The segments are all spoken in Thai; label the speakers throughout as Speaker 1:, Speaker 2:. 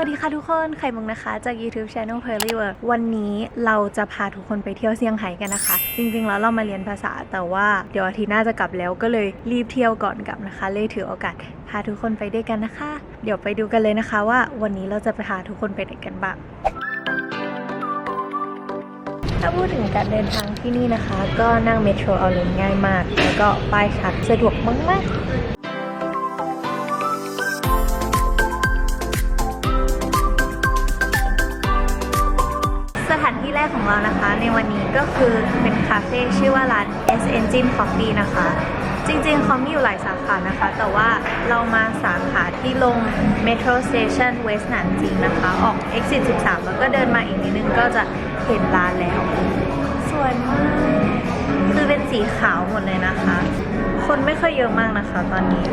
Speaker 1: สวัสดีค่ะทุกคน ไข่มุกนะคะ จาก YouTube Channel p e r l y World วันนี้เราจะพาทุกคนไปเที่ยวเซี่ยงไฮ้กันนะคะ จริง ๆ แล้วเรามาเรียนภาษาแต่ว่าเดี๋ยวอาทิตย์หน้าจะกลับแล้วก็เลยรีบเที่ยวก่อนกลับนะคะ เลยถือโอกาสพาทุกคนไปด้วยกันนะคะ เดี๋ยวไปดูกันเลยนะคะว่าวันนี้เราจะพาทุกคนไปไหนกันบ้างถ้าพูดถึงการเดินทางที่นี่นะคะ ก็นั่งเมโทรเอาเลยง่ายมาก แล้วก็ป้ายชัดสะดวกมากๆ เรานะคะ ในวันนี้ก็คือเป็นคาเฟ่ชื่อว่าร้าน S Engine Coffee นะคะ จริงๆเขามีอยู่หลายสาขานะคะ แต่ว่าเรามาสาขาที่ลง Metro Station West หนานจริงนะคะ ออก Exit 13 แล้วก็เดินมาอีกนิดนึงก็จะเห็นร้านแล้ว สวยมาก คือเป็นสีขาวหมดเลยนะคะ คนไม่ค่อยเยอะมากนะคะตอนนี้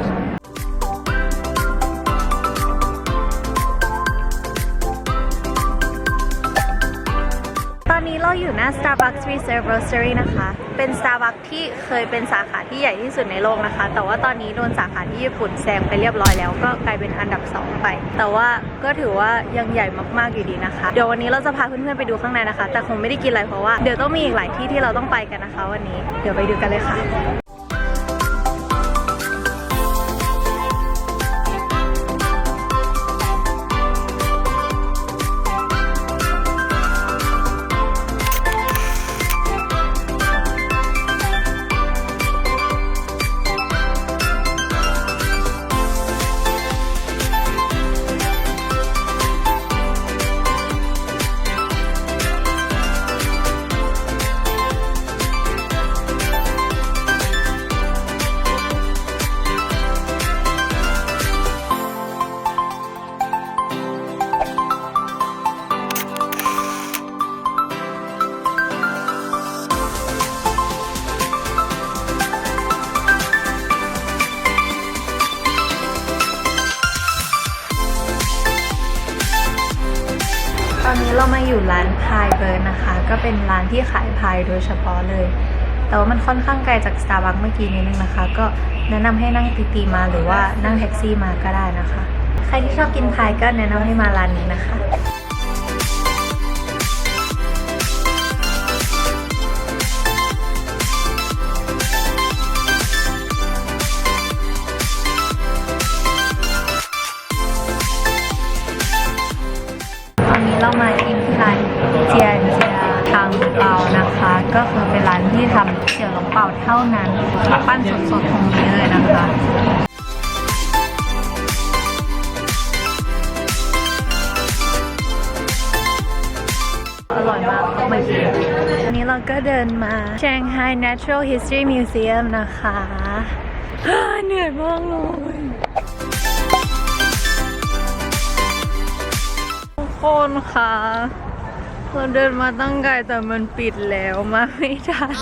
Speaker 1: เราอยู่หน้า Starbucks Reserve Roastery นะคะ เป็น Starbucks ที่เคยเป็นสาขาที่ใหญ่ที่สุดในโลกนะคะ แต่ว่าตอนนี้โดนสาขาที่ญี่ปุ่นแซงไปเรียบร้อยแล้ว ก็กลายเป็นอันดับ 2 ไป แต่ว่าก็ถือว่ายังใหญ่มากๆอยู่ดีนะคะ เดี๋ยววันนี้เราจะพาเพื่อนๆไปดูข้างในนะคะ แต่คงไม่ได้กินอะไรเพราะว่าเดี๋ยวต้องมีอีกหลายที่ที่เราต้องไปกันนะคะ วันนี้ เดี๋ยวไปดูกันเลยค่ะ ที่ขายพายโดยเฉพาะเลย แต่ว่ามันค่อนข้างไกลจากสตาร์บัคเมื่อกี้นิดนึงนะคะ ก็แนะนำให้นั่งตีตีมาหรือว่านั่งแท็กซี่มาก็ได้นะคะ ใครที่ชอบกินพายก็แนะนำให้มาร้านนี้นะคะ ก็คือเป็นร้านที่ทำเสี่ยวหลงเป่าเท่านั้น ปั้นสดๆตรงนี้เลยนะคะอร่อยมากต้องมากินวันนี้เราก็เดินมา Shanghai Natural History Museum นะคะ เหนื่อยมากเลยทุกคนค่ะ เราเดินมาตั้งไกลแต่มันปิดแล้วมาไม่ทัน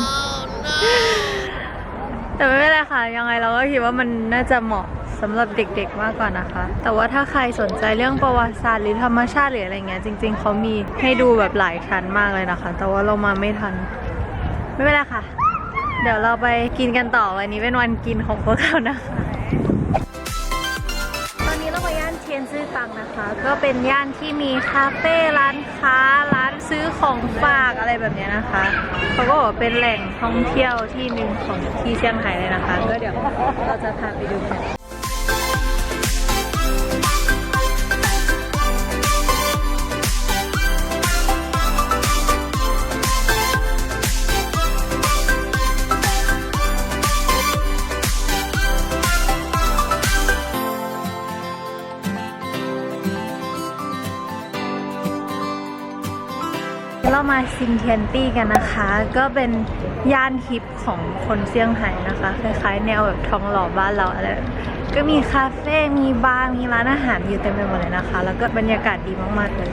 Speaker 1: แต่ไม่เป็นไรค่ะ ยังไงเราก็คิดว่ามันน่าจะเหมาะสำหรับเด็กๆมากกว่านะคะ แต่ว่าถ้าใครสนใจเรื่องประวัติศาสตร์หรือธรรมชาติหรืออะไรเงี้ยจริง ๆเขามีให้ดูแบบหลายชั้นมากเลยนะคะ แต่ว่าเรามาไม่ทัน ไม่เป็นไรค่ะ เดี๋ยวเราไปกินกันต่อวันนี้เป็นวันกินของพวกเรานะคะตอนนี้เรามาย่านเทียนซื่อตังนะคะ ก็เป็นย่านที่มีคาเฟ่ร้านค้า ซื้อของฝากอะไรแบบนี้นะคะ เขาก็บอกว่าเป็นแหล่งท่องเที่ยวที่หนึ่งของที่เชียงใหม่เลยนะคะ ก็เดี๋ยวเราจะพาไปดูกัน ซินเทียนตี้กันนะคะ ก็เป็นย่านฮิปของคนเซี่ยงไฮ้นะคะ คล้ายๆ แนวแบบทองหล่อบ้านเราอะไรก็มีคาเฟ่ มีบาร์ มีร้านอาหารอยู่เต็มไปหมดเลยนะคะ แล้วก็บรรยากาศดีมากๆเลย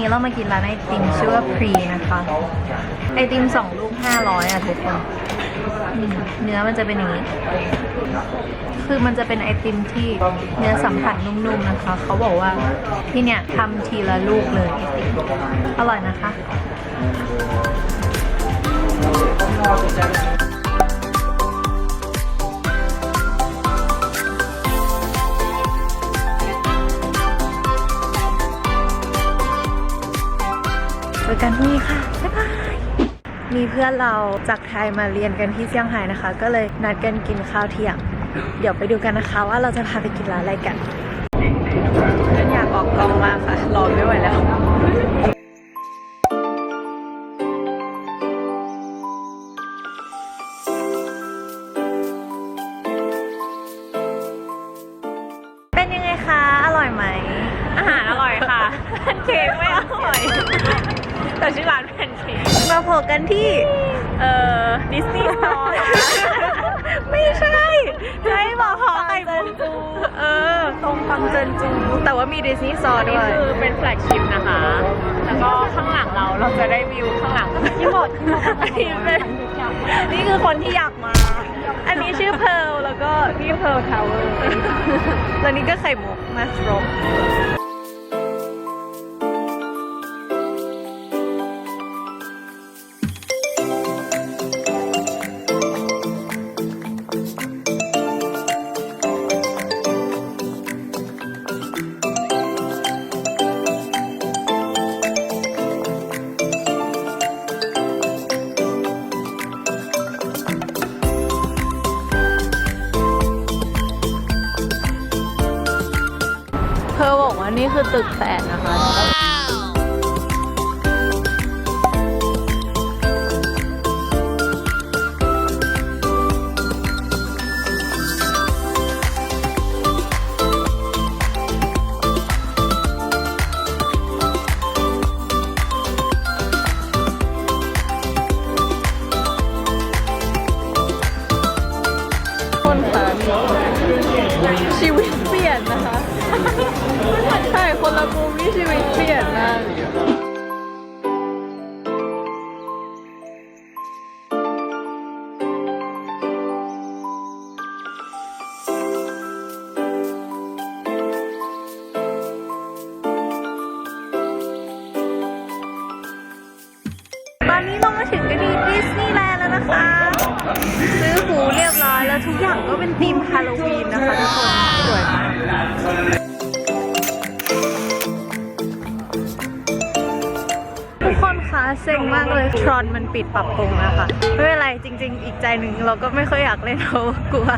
Speaker 1: นนี้เรามากินร้านไอติมชื่อว่าพรีนะคะ ไอติมสองลูกห้าร้อยอะทุกคนเนื้อมันจะเป็นอย่างนี้ คือมันจะเป็นไอติมที่เนื้อสัมผัสนุ่มๆนะคะ เขาบอกว่าที่เนี่ยทำทีละลูกเลยไอติมอร่อยนะคะ กันพรุ่งนี้ค่ะบ๊ายบายมีเพื่อนเราจากไทยมาเรียนกันที่เซี่ยงไฮ้นะคะ ก็เลยนัดกันกินข้าวเที่ยง เดี๋ยวไปดูกันนะคะ ว่าเราจะพาไปกินร้านอะไรกันฉันอยากออกกองมากค่ะรอไม่ไหวแล้วเป็นยังไงคะ อร่อยไหม
Speaker 2: อาหารอร่อยค่ะแพนเค้กไม่อร่อย แต่ชื่อร้านแพนเค้ก
Speaker 1: มาโผล่กันที่
Speaker 2: เอ่อดิสนีย์สโตร์
Speaker 1: ไม่ใช่ใช่บอกหอไข่มุกเออ ตรงปังเจินจู แต่ว่ามีดิสนีย์ซอร์
Speaker 2: นี่
Speaker 1: ด้วย
Speaker 2: คือเป็นแฟลกชิพนะคะ แล้วก็ข้างหลังเราเราจะได้วิวข้างหลังที่หมดอันนี้เป็นนี่คือคนที่อยากมา
Speaker 1: อันนี้ชื่อเพร์ลแล้วก็นี่เพร์ลทาวเวอร์แล้วนี่ก็ไข่มุกมาสโตร อกว่านี่คือตึกแปดนะคะ คนค่ะชีวิตเปลี่ยนนะคะ ใช่ คนละมูมนี่ชีวิตเปลี่ยนมาก งมากเลยทรอนมันปิดปรับปรุงนะคะไม่เป็นไรจริง ๆ อีกใจหนึ่งเราก็ไม่ค่อยอยากเล่นเพราะกลัว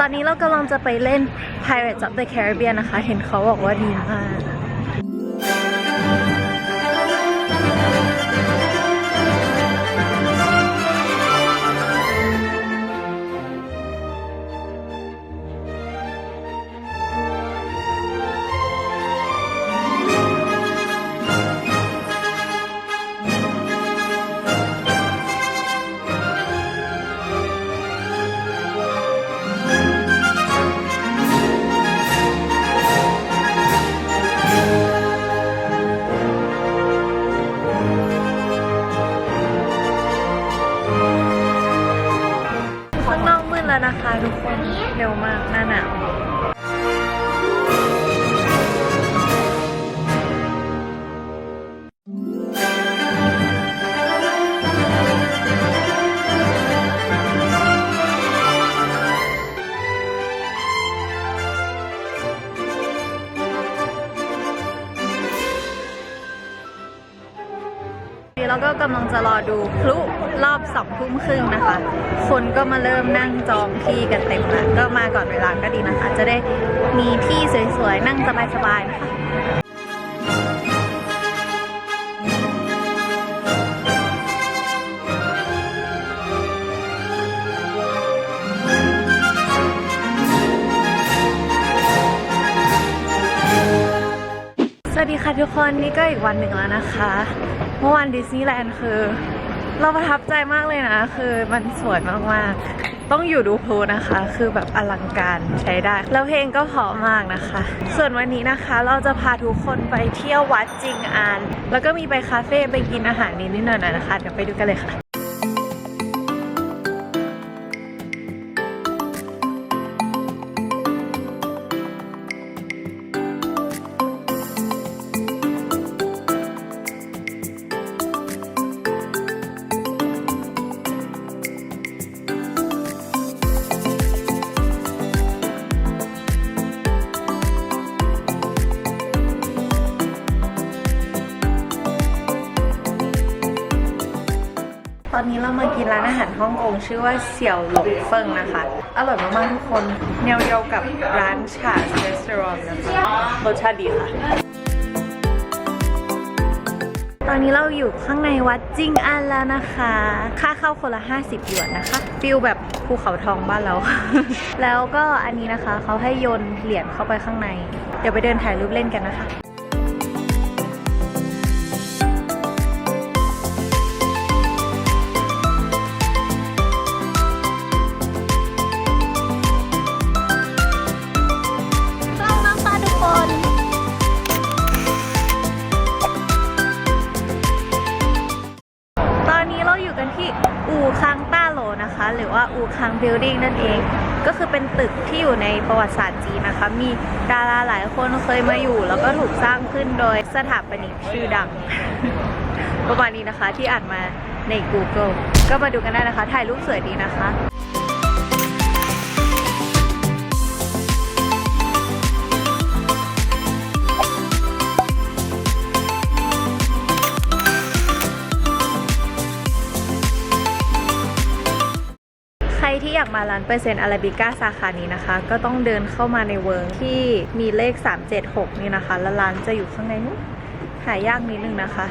Speaker 1: ตอนนี้เรากำลังจะไปเล่น Pirates of the Caribbean นะคะ เห็นเขาบอกว่าดีมาก จะรอดูพลุรอบสองทุ่มครึ่งนะคะ คนก็มาเริ่มนั่งจองที่กันเต็มแล้ว ก็มาก่อนเวลาก็ดีนะคะ จะได้มีที่สวยๆ นั่งสบายๆนะคะสวัสดีค่ะทุกคนนี่ก็อีกวันหนึ่งแล้วนะคะ เมื่อวานดิสนีย์แลนด์คือ เราประทับใจมากเลยนะ คือมันสวยมากๆ ต้องอยู่ดูพลูนะคะ คือแบบอลังการใช้ได้ แล้วเพลงก็เพราะมากนะคะ ส่วนวันนี้นะคะเราจะพาทุกคนไปเที่ยววัดจิงอาน แล้วก็มีไปคาเฟ่ไปกินอาหารนิดนิดหน่อยๆนะคะเดี๋ยวไปดูกันเลยค่ะ นี้เรามากินร้านอาหารฮ่องกงชื่อว่าเสี่ยวหลงเฟิงนะคะ อร่อยมากๆทุกคนแนวเดียวกับร้านฉาสรีสอร์ทนะคะรสชาติดีค่ะ ตอนนี้เราอยู่ข้างในวัดจิงอันแล้วนะคะ ค่าเข้าคนละ 50 หยวนนะคะฟิลแบบภูเขาทองบ้านเรา แล้วก็อันนี้นะคะเขาให้โยนเหรียญเข้าไปข้างใน เดี๋ยวไปเดินถ่ายรูปเล่นกันนะคะ อยู่ในประวัติศาสตร์จีนนะคะ มีดาราหลายคนเคยมาอยู่ แล้วก็ถูกสร้างขึ้นโดยสถาปนิกชื่อดัง ประมาณนี้นะคะที่อ่านมาใน Google ก็มาดูกันได้นะคะ ถ่ายรูปสวยดีนะคะ ร้านเปอร์เซ็นต์อาราบิก้าสาขานี้นะคะ ก็ต้องเดินเข้ามาในเวิร์งที่มีเลข 376 นี่นะคะ แล้วร้านจะอยู่ข้างในนู้นหายากนิดนึงนะคะ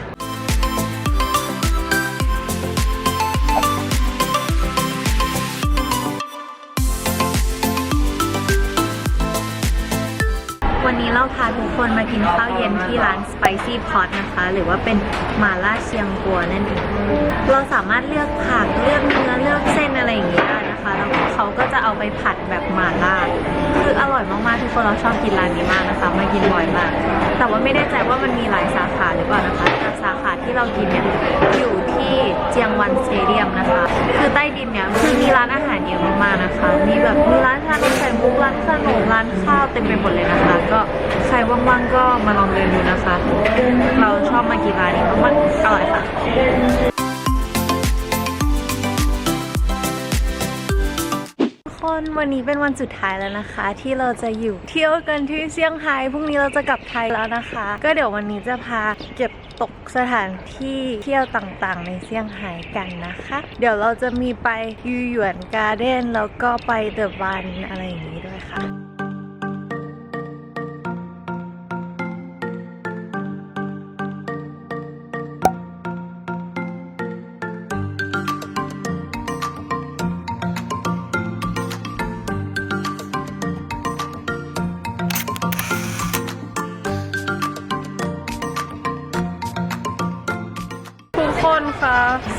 Speaker 1: วันนี้เราพาทุกคนมากินข้าวเย็นที่ร้าน Spicy Pot นะคะ หรือว่าเป็นมาล่าเชียงกัวนั่นเอง เราสามารถเลือกผัก เลือกเนื้อ เลือกเส้น อะไรอย่างนี้ได้นะคะแล้วเขาก็จะเอาไปผัดแบบหม่าล่าคืออร่อยมากๆทุกคนเราชอบกินร้านนี้มากนะคะมากินบ่อยมาก แต่ว่าไม่แน่ใจว่ามันมีหลายสาขาหรือเปล่านะคะแต่สาขาที่เรากินเนี่ยอยู่ที่เจียงวันสเตเดียมนะคะ คือใต้ดินเนี่ยคือมีร้านอาหารเยอะมากๆนะคะ มีแบบมีร้านชานไข่มุกร้านขนมร้านข้าวเต็มไปหมดเลยนะคะ ก็ใครว่างๆก็มาลองเดินดูนะคะ เราชอบมากินร้านนี้มากๆอร่อยค่ะ นวันนี้เป็นวันสุดท้ายแล้วนะคะ ที่เราจะอยู่เที่ยวกันที่เซี่ยงไฮ้พรุ่งนี้เราจะกลับไทยแล้วนะคะ ก็เดี๋ยววันนี้จะพาเก็บตกสถานที่เที่ยวต่างๆ ในเซี่ยงไฮ้กันนะคะ เดี๋ยวเราจะมีไปยูหยวนการ์เด้นแล้วก็ไปเดอะวันอะไรอย่างนี้ด้วยค่ะ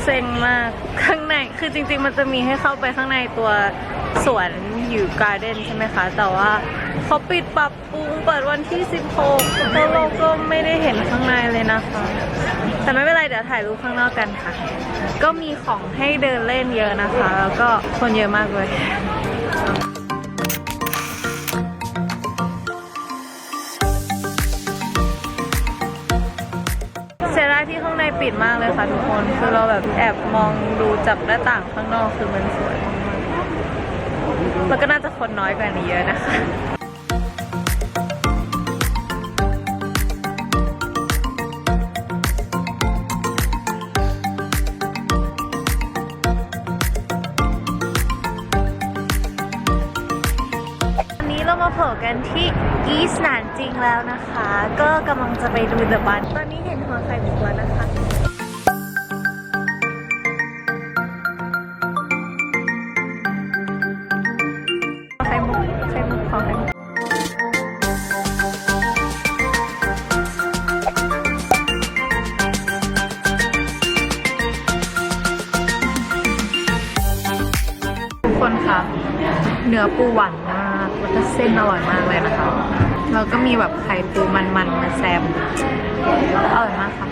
Speaker 1: เซ็งมากข้างในคือจริง ๆ มันจะมีให้เข้าไปข้างในตัวสวนอยู่การ์เด้นใช่ไหมคะ แต่ว่าเขาปิดปรับปรุงเปิดวันที่ 16แล้วเราก็ไม่ได้เห็นข้างในเลยนะคะ แต่ไม่เป็นไรเดี๋ยวถ่ายรูปข้างนอกกันค่ะ ก็มีของให้เดินเล่นเยอะนะคะ แล้วก็คนเยอะมากเลย ปิดมากเลยค่ะทุกคน คือเราแบบแอบมองดูจับหน้าต่างข้างนอกคือมันสวยมากแล้วก็น่าจะคนน้อยกว่านี้เยอะนะคะวันนี้เรามาโผล่กันที่อีสนานจริงแล้วนะคะ ก็กำลังจะไปดูเดอะบันตอนนี้เห็นหัวไข่มุกแล้วนะคะ คนคะเนื้อปูหวานมากแล้วก็เส้นอร่อยมากเลยนะคะ แล้วก็มีแบบไข่ปูมันๆมาแซมอร่อยมากค่ะ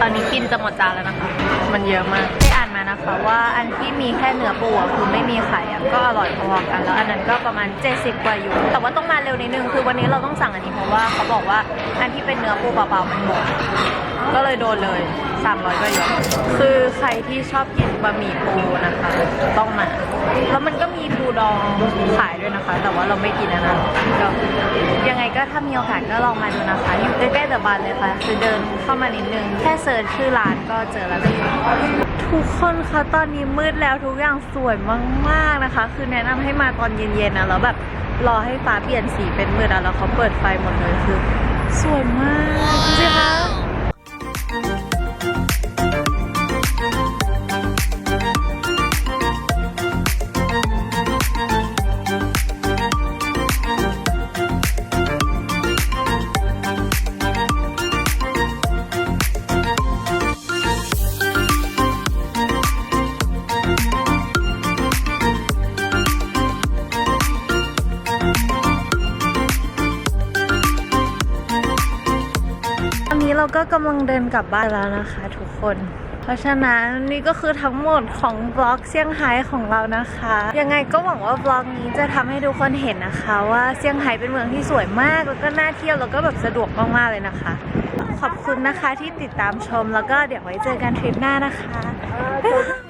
Speaker 1: ตอนนี้กินจะหมดจานแล้วนะคะ มันเยอะมากได้อ่านมานะคะ ว่าอันที่มีแค่เนื้อปูอะคือไม่มีไข่อะก็อร่อยพอๆกันแล้วอันนั้นก็ประมาณ 70 กว่าอยู่ แต่ว่าต้องมาเร็วนิดนึงคือวันนี้เราต้องสั่งอันนี้เพราะว่าเขาบอกว่าอันที่เป็นเนื้อปูเปล่าๆมันหมด ก็เลยโดนเลย 300กว่าหยวนคือใครที่ชอบกินบะหมี่ปูนะคะ ต้องมา แล้วมันก็มีปูดองขายด้วยนะคะ แต่ว่าเราไม่กินอันนั้นก็ยังไงก็ถ้ามีโอกาสก็ลองมาดูนะคะ อยู่ใกล้ๆเดอะบันเลยค่ะคือเดินเข้ามานิดนึง แค่เซิร์ชชื่อร้านก็เจอแล้วทุกคนคะตอนนี้มืดแล้วทุกอย่างสวยมากๆนะคะ คือแนะนำให้มาตอนเย็นๆนะแล้วแบบรอให้ฟ้าเปลี่ยนสีเป็นมืดแล้วเขาเปิดไฟหมดเลยคือ สวยมากจริงๆคะ กลังเดินกลับบ้านแล้วนะคะทุกคน เพราะฉะนั้นนี่ก็คือทั้งหมดของบล็อกเซี่ยงไฮ้ของเรานะคะ ยังไงก็หวังว่าบล็อกนี้จะทำให้ทุกคนเห็นนะคะ ว่าเซี่ยงไฮ้เป็นเมืองที่สวยมากแล้วก็น่าเที่ยวแล้วก็แบบสะดวกมากๆเลยนะคะ ขอบคุณนะคะที่ติดตามชมแล้วก็เดี๋ยวไว้เจอกันทริปหน้านะคะ